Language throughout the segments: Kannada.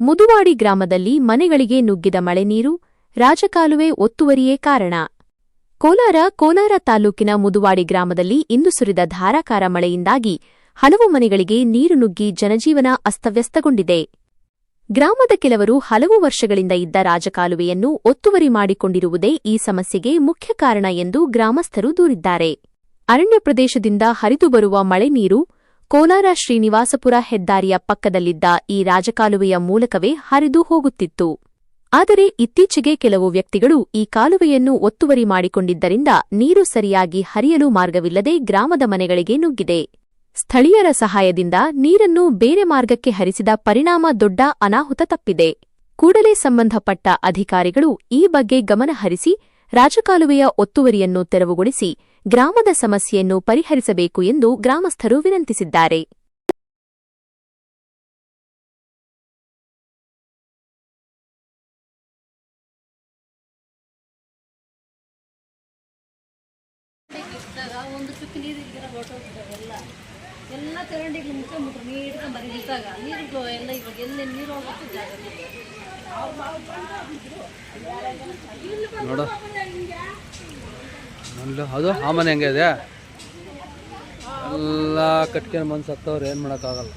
ಮುದುವಾಡಿ ಗ್ರಾಮದಲ್ಲಿ ಮನೆಗಳಿಗೆ ನುಗ್ಗಿದ ಮಳೆನೀರು ರಾಜಕಾಲುವೆ ಒತ್ತುವರಿಯೇ ಕಾರಣ. ಕೋಲಾರ ಕೋಲಾರ ತಾಲೂಕಿನ ಮುದುವಾಡಿ ಗ್ರಾಮದಲ್ಲಿ ಇಂದು ಸುರಿದ ಧಾರಾಕಾರ ಮಳೆಯಿಂದಾಗಿ ಹಲವು ಮನೆಗಳಿಗೆ ನೀರು ನುಗ್ಗಿ ಜನಜೀವನ ಅಸ್ತವ್ಯಸ್ತಗೊಂಡಿದೆ. ಗ್ರಾಮದ ಕೆಲವರು ಹಲವು ವರ್ಷಗಳಿಂದ ಇದ್ದ ರಾಜಕಾಲುವೆಯನ್ನು ಒತ್ತುವರಿ ಮಾಡಿಕೊಂಡಿರುವುದೇ ಈ ಸಮಸ್ಯೆಗೆ ಮುಖ್ಯ ಕಾರಣ ಎಂದು ಗ್ರಾಮಸ್ಥರು ದೂರಿದ್ದಾರೆ. ಅರಣ್ಯ ಪ್ರದೇಶದಿಂದ ಹರಿದು ಬರುವ ಮಳೆ ನೀರು ಕೋಲಾರ ಶ್ರೀನಿವಾಸಪುರ ಹೆದ್ದಾರಿಯ ಪಕ್ಕದಲ್ಲಿದ್ದ ಈ ರಾಜಕಾಲುವೆಯ ಮೂಲಕವೇ ಹರಿದು ಹೋಗುತ್ತಿತ್ತು. ಆದರೆ ಇತ್ತೀಚೆಗೆ ಕೆಲವು ವ್ಯಕ್ತಿಗಳು ಈ ಕಾಲುವೆಯನ್ನು ಒತ್ತುವರಿ ಮಾಡಿಕೊಂಡಿದ್ದರಿಂದ ನೀರು ಸರಿಯಾಗಿ ಹರಿಯಲು ಮಾರ್ಗವಿಲ್ಲದೆ ಗ್ರಾಮದ ಮನೆಗಳಿಗೆ ನುಗ್ಗಿದೆ. ಸ್ಥಳೀಯರ ಸಹಾಯದಿಂದ ನೀರನ್ನು ಬೇರೆ ಮಾರ್ಗಕ್ಕೆ ಹರಿಸಿದ ಪರಿಣಾಮ ದೊಡ್ಡ ಅನಾಹುತ ತಪ್ಪಿದೆ. ಕೂಡಲೇ ಸಂಬಂಧಪಟ್ಟ ಅಧಿಕಾರಿಗಳು ಈ ಬಗ್ಗೆ ಗಮನಹರಿಸಿ ರಾಜಕಾಲುವೆಯ ಒತ್ತುವರಿಯನ್ನು ತೆರವುಗೊಳಿಸಿ ಗ್ರಾಮದ ಸಮಸ್ಯೆಯನ್ನು ಪರಿಹರಿಸಬೇಕು ಎಂದು ಗ್ರಾಮಸ್ಥರು ವಿನಂತಿಸಿದ್ದಾರೆ. ಒಂದು ಚುಕ್ಕಿ ನೀರು ಇಲ್ದಿರ ಹೊರಟೋಗ್ತವೆ ಎಲ್ಲ ಎಲ್ಲ ಚರಂಡಿಗೆ ಮುಚ್ಕೊಂಬಿಟ್ರು ನೀಟ್ಗೆ ಮರಿ ನಿಂತಾಗ ನೀರು ಎಲ್ಲ ಇವಾಗ ಎಲ್ಲಿ ನೀರು ಹೋಗುತ್ತೆ ಜಾಗ ನೋಡು. ನೋಡ್ಲು ಅದು ಆ ಮನೆ ಹೆಂಗೆ ಇದೆ. ಎಲ್ಲ ಕಟ್ಕೊಂಡು ಬಂದು ಸತ್ತವ್ರು ಏನು ಮಾಡೋಕ್ಕಾಗಲ್ಲ.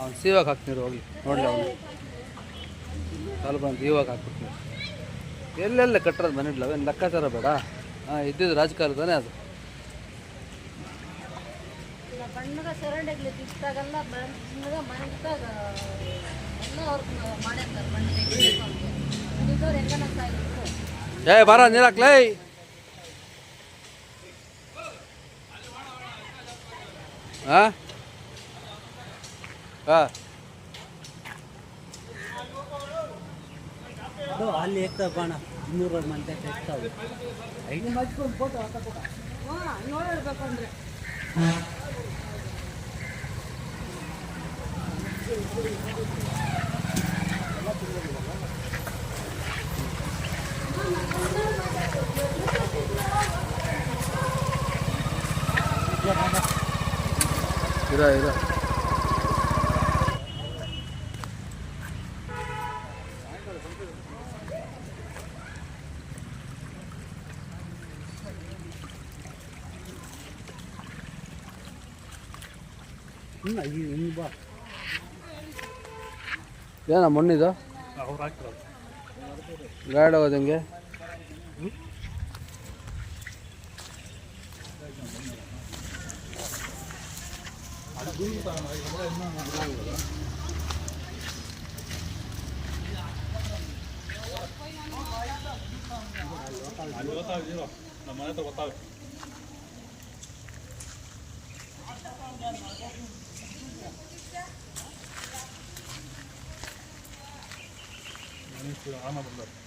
ಅವ್ನು ಸೀವಾಗ ಹಾಕ್ತೀರಿ ಹೋಗಿ ನೋಡಿ ಅವನು. ಕಾಲು ಬಂದು ಇವಾಗ ಹಾಕ್ಬಿಡ್ತೀನಿ. ಎಲ್ಲೆಲ್ಲ ಕಟ್ಟರೋದು ಮನೆ ಅವೇನು ಲೆಕ್ಕಾಚಾರ ಬೇಡ? ಹಾಂ, ಇದ್ದಿದ್ದು ರಾಜಕಾಲ ತಾನೇ ಅದು. ಬಣ್ಣಗ ಚರಂಡಿಗೆ ಇತ್ತಾಗೆಲ್ಲ ಬಣ್ಣಗ ಮನೆತಾಗ ಎಲ್ಲ ಅವ್ರು ಮಾಡಿರ್ತಾರೆ ಬಣ್ಣಗೆ ಇದ್ದವ್ರು ಹೆಂಗನ ಸಾಯಿದ್ರು ಏ ಬಾರ ನೀರಾಕ್ಲೈ ಹಾಂ ಹಾಂ ಅಲ್ಲಿ ಎಕ್ತಾವ ಬಾಣ ಇನ್ನೂರು ಮಂದಿ ಎಕ್ತಾವೆ ಇರ ಇರ ಹ್ಞೂ ಇನ್ನು ಬಾ ಏನ ಮಣ್ಣಿದು ಗಾಡಿ ಹೋದಂಗೆ મને તો બતાવે આમાં બધા